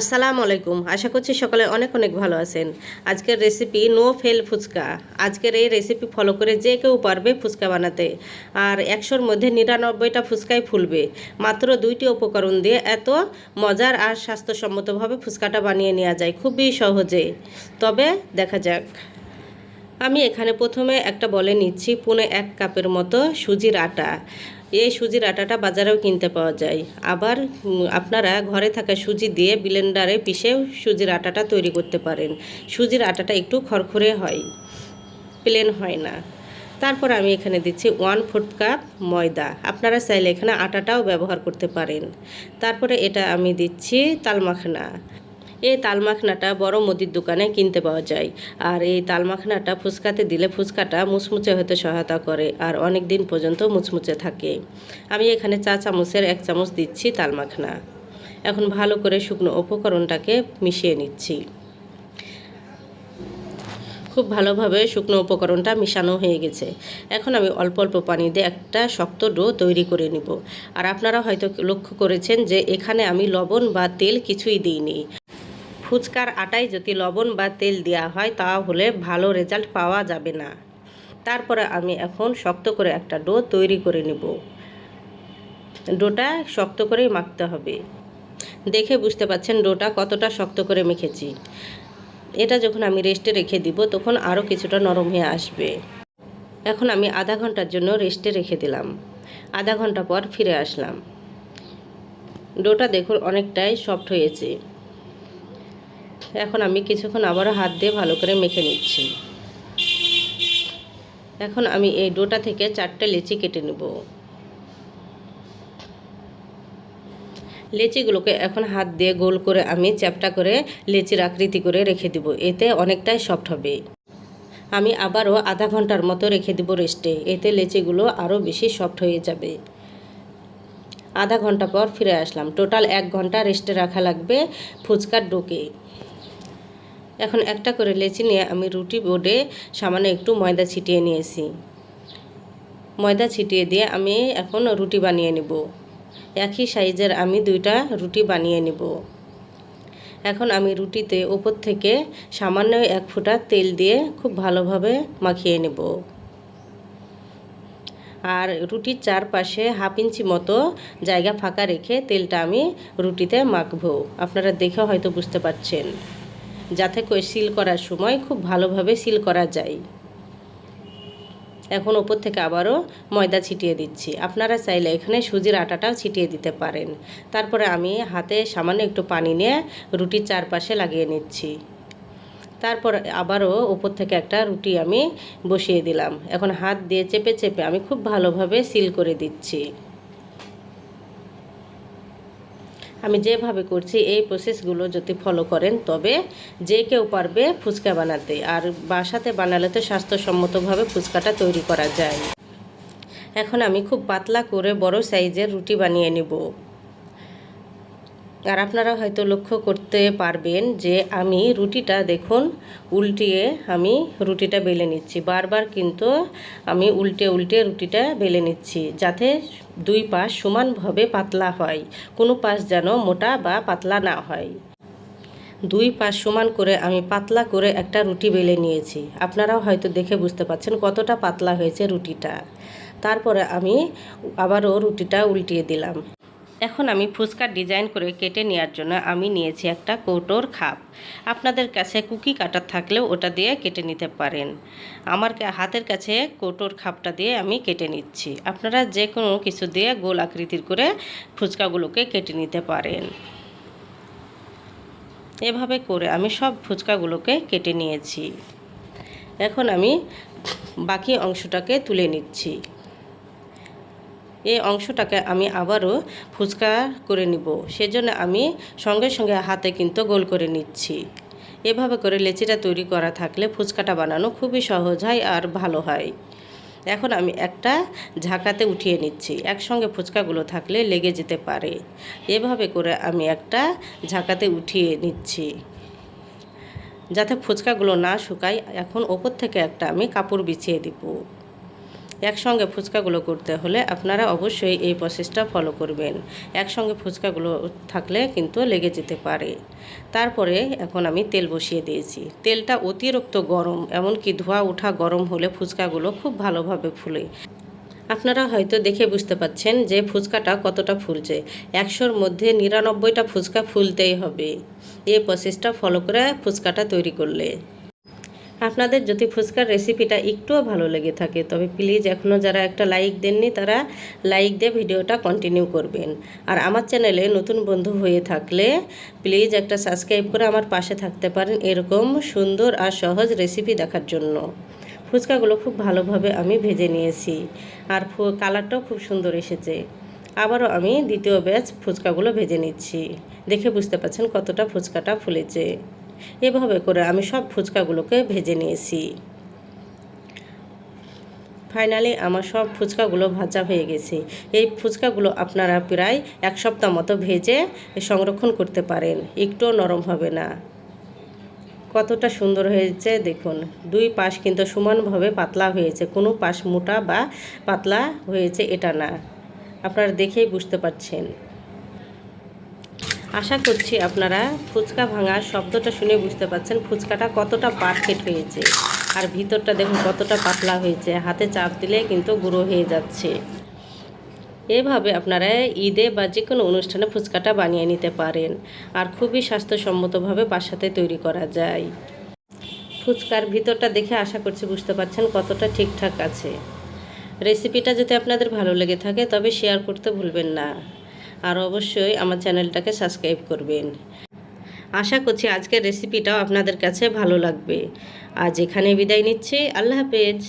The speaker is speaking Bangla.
আসসালামু আলাইকুম। আশা করছি সকালে অনেক অনেক ভালো আছেন। আজকের রেসিপি নো ফেল ফুচকা। আজকের এই রেসিপি ফলো করে যে কেউ পারবে ফুচকা বানাতে। আর একশোর মধ্যে নিরানব্বইটা ফুচকাই ফুলবে। মাত্র দুইটি উপকরণ দিয়ে এত মজার আর স্বাস্থ্যসম্মতভাবে ফুচকাটা বানিয়ে নেওয়া যায় খুবই সহজে। তবে দেখা যাক। আমি এখানে প্রথমে একটা বলে নিচ্ছি, পুনে এক কাপের মতো সুজির আটা। এই সুজির আটাটা বাজারেও কিনতে পাওয়া যায়। আবার আপনারা ঘরে থাকা সুজি দিয়ে ব্লেন্ডারে পিষেও সুজির আটাটা তৈরি করতে পারেন। সুজির আটাটা একটু খড়খড়ে হয়, প্লেন হয় না। তারপর আমি এখানে দিচ্ছি ওয়ান ফুট কাপ ময়দা। আপনারা চাইলে এখানে আটাটাও ব্যবহার করতে পারেন। তারপরে এটা আমি দিচ্ছি তালমাখনা। এই তালমাখনাটা বড় মুদির দোকানে কিনতে পাওয়া যায়। আর এই তালমাখনাটা ফুচকাতে দিলে ফুচকাটা মুচমুচে হতে সহায়তা করে আর অনেক দিন পর্যন্ত মুচমুচে থাকে। আমি এখানে চা চামচের এক চামচ দিচ্ছি তালমাখনা। এখন ভালো করে শুকনো উপকরণটাকে মিশিয়ে নিচ্ছি। খুব ভালোভাবে শুকনো উপকরণটা মিশানো হয়ে গেছে। এখন আমি অল্প অল্প পানি দিয়ে একটা শক্ত ডো তৈরি করে নিব। আর আপনারা হয়তো লক্ষ্য করেছেন যে এখানে আমি লবণ বা তেল কিছুই দিইনি। ফুচকার আটায় যদি লবণ বা তেল দেওয়া হয়, তাহলে ভালো রেজাল্ট পাওয়া যাবে না। তারপরে আমি এখন শক্ত করে একটা ডো তৈরি করে নেব। ডোটা শক্ত করেই মাখতে হবে। দেখে বুঝতে পাচ্ছেন ডোটা কতটা শক্ত করে মেখেছি। এটা যখন আমি রেস্টে রেখে দিব, তখন আরও কিছুটা নরম হয়ে আসবে। এখন আমি আধা ঘণ্টার জন্য রেস্টে রেখে দিলাম। আধা ঘণ্টা পর ফিরে আসলাম। ডোটা দেখুন অনেকটাই সফট হয়েছে। এখন আমি কিছুক্ষণ আবারও হাত দিয়ে ভালো করে মেখে নিচ্ছি। এখন আমি এই ডোটা থেকে চারটে লেচি কেটে নেব। লেচিগুলোকে এখন হাত দিয়ে গোল করে আমি চ্যাপটা করে লেচির আকৃতি করে রেখে দিব। এতে অনেকটাই সফট হবে। আমি আবারও আধা ঘণ্টার মতো রেখে দিব রেস্টে। এতে লেচিগুলো আরও বেশি সফট হয়ে যাবে। আধা ঘণ্টা পর ফিরে আসলাম। টোটাল এক ঘণ্টা রেস্টে রাখা লাগবে ফুচকার ডোকে। এখন একটা করে লেচি নিয়ে আমি রুটি বোর্ডে সামান্য একটু ময়দা ছিটিয়ে নিয়েছি। ময়দা ছিটিয়ে দিয়ে আমি এখন রুটি বানিয়ে নেব। একই সাইজের আমি দুইটা রুটি বানিয়ে নেব। এখন আমি রুটিতে ওপর থেকে সামান্য এক ফোঁটা তেল দিয়ে খুব ভালোভাবে মাখিয়ে নেব। আর রুটির চারপাশে হাফ ইঞ্চি মতো জায়গা ফাঁকা রেখে তেলটা আমি রুটিতে মাখবো। আপনারা দেখে হয়তো বুঝতে পারছেন। যাতে করে সিল করার সময় খুব ভালোভাবে সিল করা যায়। এখন ওপর থেকে আবারও ময়দা ছিটিয়ে দিচ্ছি। আপনারা চাইলে এখানে সুজির আটাটাও ছিটিয়ে দিতে পারেন। তারপরে আমি হাতে সামান্য একটু পানি নিয়ে রুটির চারপাশে লাগিয়ে নিচ্ছি। তারপর আবারও ওপর থেকে একটা রুটি আমি বসিয়ে দিলাম। এখন হাত দিয়ে চেপে চেপে আমি খুব ভালোভাবে সিল করে দিচ্ছি। আমি যেভাবে করছি, এই প্রসেসগুলো যদি ফলো করেন, তবে যে কেউ পারবে ফুচকা বানাতে। আর বাসাতে বানালে তো স্বাস্থ্যসম্মতভাবে ফুচকাটা তৈরি করা যায়। এখন আমি খুব পাতলা করে বড় সাইজের রুটি বানিয়ে নেব। আর আপনারা হয়তো লক্ষ্য করতে পারবেন যে আমি রুটিটা দেখুন, উল্টিয়ে আমি রুটিটা বেলে নিচ্ছি। বারবার কিন্তু আমি উল্টে উল্টে রুটিটা বেলে নিচ্ছি যাতে দুই পাশ সমানভাবে পাতলা হয়, কোনো পাশ যেন মোটা বা পাতলা না হয়। দুই পাশ সমান করে আমি পাতলা করে একটা রুটি বেলে নিয়েছি। আপনারাও হয়তো দেখে বুঝতে পারছেন কতটা পাতলা হয়েছে রুটিটা। তারপরে আমি আবারও রুটিটা উল্টিয়ে দিলাম। এখন আমি ফুচকার ডিজাইন করে কেটে নেওয়ার জন্য আমি নিয়েছি একটা কৌটোর খাপ। আপনাদের কাছে কুকি কাটার থাকলেও ওটা দিয়ে কেটে নিতে পারেন। আমার হাতের কাছে কৌটোর খাপটা দিয়ে আমি কেটে নিচ্ছি। আপনারা যে কোনো কিছু দিয়ে গোল আকৃতির করে ফুচকাগুলোকে কেটে নিতে পারেন। এভাবে করে আমি সব ফুচকাগুলোকে কেটে নিয়েছি। এখন আমি বাকি অংশটাকে তুলে নিচ্ছি। এই অংশটাকে আমি আবারও ফুচকা করে নিব। সেজন্য আমি সঙ্গে সঙ্গে হাতে কিন্তু গোল করে নিচ্ছি। এভাবে করে লেচিটা তৈরি করা থাকলে ফুচকাটা বানানো খুবই সহজ হয় আর ভালো হয়। এখন আমি একটা ঝাঁকাতে উঠিয়ে নিচ্ছি। একসঙ্গে ফুচকাগুলো থাকলে লেগে যেতে পারে। এভাবে করে আমি একটা ঝাঁকাতে উঠিয়ে নিচ্ছি। যাতে ফুচকাগুলো না শুকায়, এখন ওপর থেকে একটা আমি কাপড় বিছিয়ে দিব। একসঙ্গে ফুচকাগুলো করতে হলে আপনারা অবশ্যই এই প্রসেসটা ফলো করবেন। একসঙ্গে ফুচকাগুলো থাকলে কিন্তু লেগে যেতে পারে। তারপরে এখন আমি তেল বসিয়ে দিয়েছি। তেলটা অতিরিক্ত গরম, এমনকি ধোয়া ওঠা গরম হলে ফুচকাগুলো খুব ভালোভাবে ফুলে। আপনারা হয়তো দেখে বুঝতে পাচ্ছেন যে ফুচকাটা কতটা ফুলছে। একশোর মধ্যে নিরানব্বইটা ফুচকা ফুলতেই হবে। এই প্রসেসটা ফলো করে ফুচকাটা তৈরি করলে। আপনাদের যদি ফুচকার রেসিপিটা একটুও ভালো লেগে থাকে, তবে প্লিজ এখনও যারা একটা লাইক দেননি, তারা লাইক দিয়ে ভিডিওটা কন্টিনিউ করবেন। আর আমার চ্যানেলে নতুন বন্ধু হয়ে থাকলে প্লিজ একটা সাবস্ক্রাইব করে আমার পাশে থাকতে পারেন এরকম সুন্দর আর সহজ রেসিপি দেখার জন্য। ফুচকাগুলো খুব ভালোভাবে আমি ভেজে নিয়েছি আর কালারটাও খুব সুন্দর এসেছে। আবারও আমি দ্বিতীয় ব্যাচ ফুচকাগুলো ভেজে নিচ্ছি। দেখে বুঝতে পারছেন কতটা ফুচকাটা ফুলেছে। এভাবে করে আমি সব ফুচকাগুলোকে ভেজে নিয়েছি। ফাইনালি আমার সব ফুচকাগুলো ভাজা হয়ে গেছে। এই ফুচকাগুলো আপনারা প্রায় এক সপ্তাহ মতো ভেজে সংরক্ষণ করতে পারেন। একটুও নরম হবে না। কতটা সুন্দর হয়েছে, দেখুন। দুই পাশ কিন্তু সমানভাবে পাতলা হয়েছে। কোনো পাশ মোটা বা পাতলা হয়েছে এটা না। আপনারা দেখেই বুঝতে পারছেন। আশা করছি আপনারা ফুচকা ভাঙার শব্দটা শুনে বুঝতে পারছেন ফুচকাটা কতটা পারফেক্ট হয়েছে। আর ভিতরটা দেখুন কতটা পাতলা হয়েছে, হাতে চাপ দিলে কিন্তু গুঁড়ো হয়ে যাচ্ছে। এভাবে আপনারা ঈদে বা যে কোনো অনুষ্ঠানে ফুচকাটা বানিয়ে নিতে পারেন আর খুবই স্বাস্থ্যসম্মতভাবে বাসাতে তৈরি করা যায়। ফুচকার ভিতরটা দেখে আশা করছি বুঝতে পারছেন কতটা ঠিকঠাক আছে। রেসিপিটা যদি আপনাদের ভালো লেগে থাকে তবে শেয়ার করতে ভুলবেন না। আর অবশ্যই আমার চ্যানেলটাকে সাবস্ক্রাইব করবেন। আশা করছি আজকের রেসিপিটাও আপনাদের কাছে ভালো লাগবে। আজ এখানে বিদায় নিচ্ছি। আল্লাহ হাফেজ।